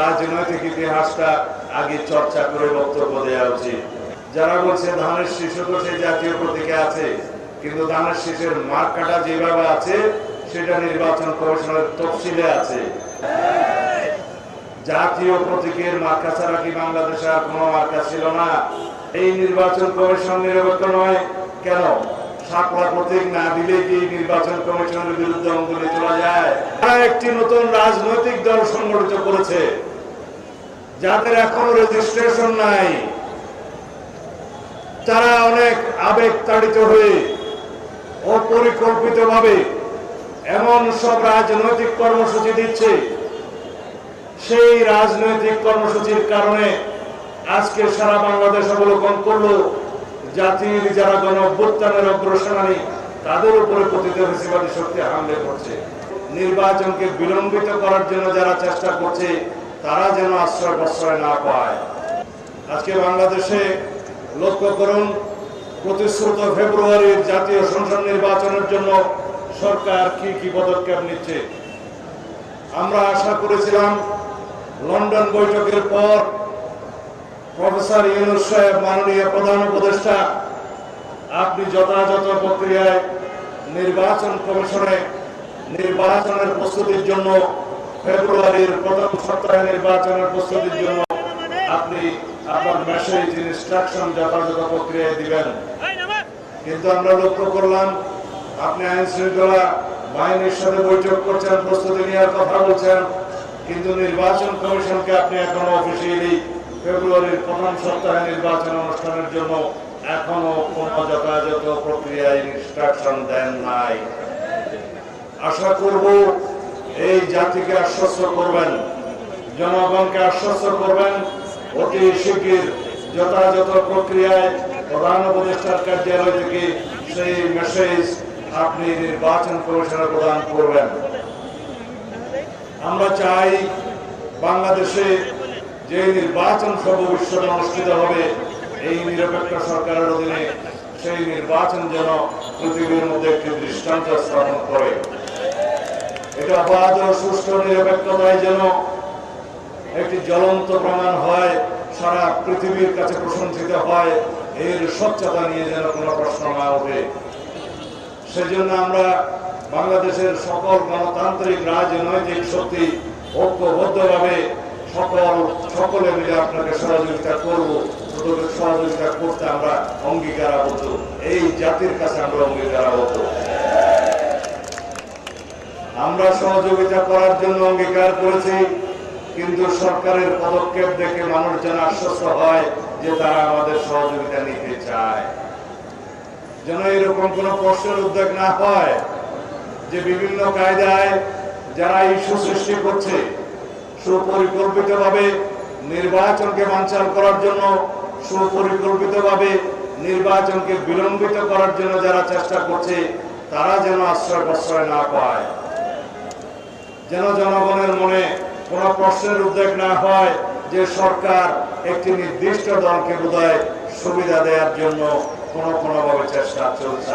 রাজনৈতিক ইতিহাসটা আগে চর্চা করে বক্তব্য দেওয়া উচিত। যারা বলছে ধানের শিশু তো সেই জাতীয় প্রতীকে আছে, কিন্তু ধানের শীষের মার্কাটা যেভাবে আছে, সেটা নির্বাচন কমিশনের তফসিলে আছে। জাতীয় প্রতীকের মার্কা ছাড়া কি বাংলাদেশে আর কোনো মার্কা ছিল না? এই নির্বাচন কমিশন নিরপেক্ষ নয়। কেন? সাপড়া প্রতীক না দিলে কি নির্বাচন কমিশনের বিরুদ্ধে অঙ্গুলি তোলা যায়? তারা একটি নতুন রাজনৈতিক দল সংগঠিত করেছে, যাদের রেজিস্ট্রেশন নাই। তারা অনেক আবেগ এমন সব রাজনৈতিক কর্মসূচি দিচ্ছে। সেই রাজনৈতিক কর্মসূচির কারণে আজকে সারা বাংলাদেশ অবলোকন করল জাতির যারা গণ অভ্যুত্থানের অগ্রসেনানী, তাদের উপরে ফেসিবাদী শক্তি হামলে করছে নির্বাচনকে বিলম্বিত করার জন্য যারা চেষ্টা করছে, তারা যেন আশ্রয় প্রশ্রয় না পায়। আজকে বাংলাদেশে লক্ষ্য করুন, প্রতিশ্রুত ফেব্রুয়ারির জাতীয় সংসদ নির্বাচনের জন্য সরকার কি কি পদক্ষেপ নিচ্ছে? আমরা আশা করেছিলাম, লন্ডন বৈঠকের পর প্রফেসর ইউনুস সাহেব, মাননীয় প্রধান উপদেষ্টা, আপনি যথাযথ প্রক্রিয়ায় নির্বাচন কমিশনে নির্বাচনের প্রস্তুতির জন্য ফেব্রুয়ারির প্রথম সপ্তাহে নির্বাচনের প্রস্তুতির জন্য আপনি আপনার মেসেজ ইনস্ট্রাকশন যথাযথ প্রক্রিয়ায় দিবেন। কিন্তু আমরা লক্ষ্য করলাম, আপনি আইন শৃঙ্খলা বাহিনীর সাথে বৈঠক করছেন, প্রস্তুতি নেওয়ার কথা বলছেন, কিন্তু নির্বাচন কমিশনকে আপনি এখনও অফিসিয়ালি ফেব্রুয়ারির প্রথম সপ্তাহে নির্বাচন অনুষ্ঠানের জন্য এখনও কোন যথাযথ প্রক্রিয়ায় ইনস্ট্রাকশন দেন নাই। আশা করব এই জাতিকে আশ্বস্ত করবেন, জনগণকে আশ্বস্ত করবেন, অতি শিগগির যথাযথ প্রক্রিয়ায় প্রধান উপদেষ্টার কার্যালয় থেকে সেই মেসেজ আপনি নির্বাচন কমিশনে প্রদান করবেন। আমরা চাই বাংলাদেশে যে নির্বাচন সর্ববিশ্বতে অনুষ্ঠিত হবে, এই নিরপেক্ষ সরকারের অধীনে সেই নির্বাচন যেন পৃথিবীর মধ্যে একটি দৃষ্টান্ত স্থাপন করে। এটা অবাধ ও সুষ্ঠু নিরপেক্ষতায় যেন একটি জ্বলন্ত প্রমাণ হয়, সারা পৃথিবীর কাছে প্রশংসিত হয়, এর স্বচ্ছতা নিয়ে যেন কোনো প্রশ্ন না ওঠে। সেজন্য আমরা বাংলাদেশের সকল গণতান্ত্রিক, রাজনৈতিক শক্তি ঐক্যবদ্ধভাবে সকল সকলে মিলে আপনাকে সহযোগিতা করব। তোদের সহযোগিতা করতে আমরা অঙ্গীকারাবদ্ধ। এই জাতির কাছে আমরা অঙ্গীকারাবদ্ধ। আমরা সহযোগিতা করার জন্য অঙ্গীকার করেছি, কিন্তু সরকারের পদক্ষেপ দেখে মানুষ যেন আশ্বস্ত হয় যে তারা আমাদের সহযোগিতা নিতে চায়। যেন এরকম কোন প্রশ্নের উদ্যোগ না হয় যে বিভিন্ন কায়দায় যারা ইস্যু সৃষ্টি করছে সুপরিকল্পিতভাবে নির্বাচনকে বাঞ্চাল করার জন্য, সুপরিকল্পিতভাবে নির্বাচনকে বিলম্বিত করার জন্য যারা চেষ্টা করছে, তারা যেন আশ্রয় প্রশ্রয় না পায়। যেন জনগণের মনে কোনো প্রশ্নের উদ্বেগ না হয় যে সরকার একটি নির্দিষ্ট দলকে বোধহয় সুবিধা দেওয়ার জন্য কোনো কোনোভাবে চেষ্টা চলছে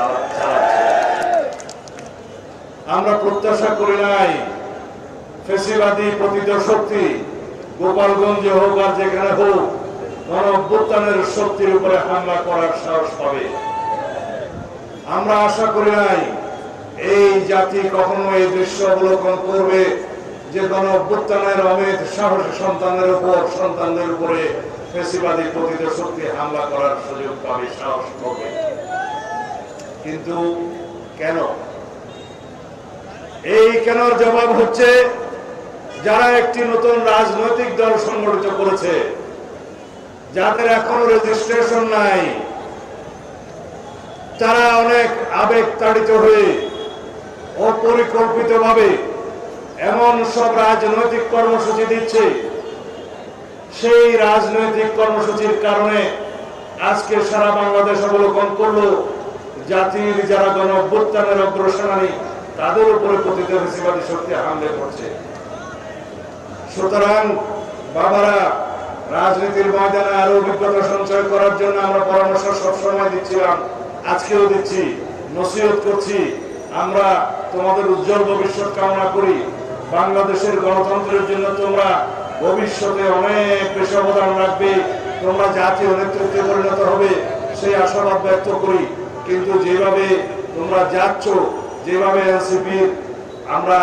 আমরা প্রত্যাশা করি নাই ফেসিবাদী পতিত শক্তি, গোপালগঞ্জে হোক আর যেখানে হোক গণ অভ্যুত্থানের শক্তির উপরে হামলা করার সাহস পাবে। আমরা আশা করি নাই, এই জাতি কখনো এই দৃশ্য অবলোকন করবে যে গণ অভ্যুত্থানের অমিত সাহসী সন্তানের উপর, সন্তানদের উপরে ফেসিবাদী পতিত শক্তি হামলা করার সুযোগ পাবে, সাহস পাবে। কিন্তু কেন? এই কেনর জবাব হচ্ছে যারা একটি নতুন রাজনৈতিক দল সংগঠিত করেছে, যাদের এখনও রেজিস্ট্রেশন নাই, তারা অনেক আবেগ তাড়িত হয়ে, অপরিকল্পিতভাবে এমন সব রাজনৈতিক কর্মসূচি দিচ্ছে। সেই রাজনৈতিক কর্মসূচির কারণে আজকে সারা বাংলাদেশ অবলোকন করল, জাতির যারা গণ অভ্যুত্থানের অগ্রসেনানী, তাদের উপরে পতিত ফেসিবাদী শক্তি হামলে করছে সুতরাং বাবারা, রাজনীতির ময়দানে আরও অভিজ্ঞতা সঞ্চয় করার জন্য আমরা পরামর্শ সবসময় দিচ্ছিলাম, আজকেও দিচ্ছি, নসিহত করছি। আমরা তোমাদের উজ্জ্বল ভবিষ্যৎ কামনা করি। বাংলাদেশের গণতন্ত্রের জন্য তোমরা ভবিষ্যতে অনেক বেশি অবদান রাখবে। তোমরা জাতীয় নেতৃত্বে পরিণত হবে, সেই আশাবাদ ব্যক্ত করি। কিন্তু যেভাবে তোমরা যাচ্ছ, যেভাবে এনসিপির আমরা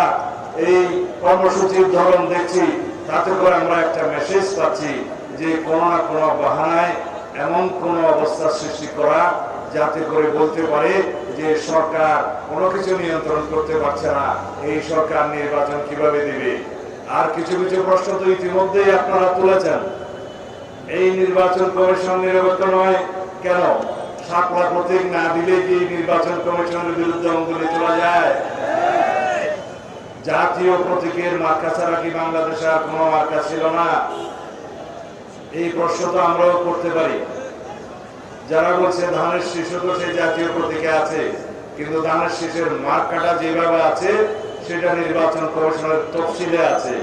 এই কর্মসূচির ধরন দেখছি, তাতে করে আমরা একটা মেসেজ পাচ্ছি যে কোনো না কোনো বাহানায় এমন কোনো অবস্থা সৃষ্টি করা যাতে করে বলতে পারে যে সরকার কোনো কিছু নিয়ন্ত্রণ করতে পারছে না, এই সরকার নির্বাচন কীভাবে দিবে? আর কিছু কিছু প্রশ্ন তো ইতিমধ্যেই আপনারা তুলেছেন। এই নির্বাচন কমিশন নিরপেক্ষ নয় কেন? সাপলা প্রতীক না দিলে কি নির্বাচন কমিশনের বিরুদ্ধে অঙ্গুলি তোলা যায়? জাতীয় প্রতীকের মার্কা ছাড়া কি বাংলাদেশে আর কোনো মার্কা ছিল না? এই প্রশ্ন তো আমরাও করতে পারি। যারা বলছে ধানের তো সেই জাতীয় প্রতীকে আছে, কিন্তু ধানের শীষের মার্কাটা যেভাবে আছে, সেটা নির্বাচন কমিশনের তফসিলে আছে।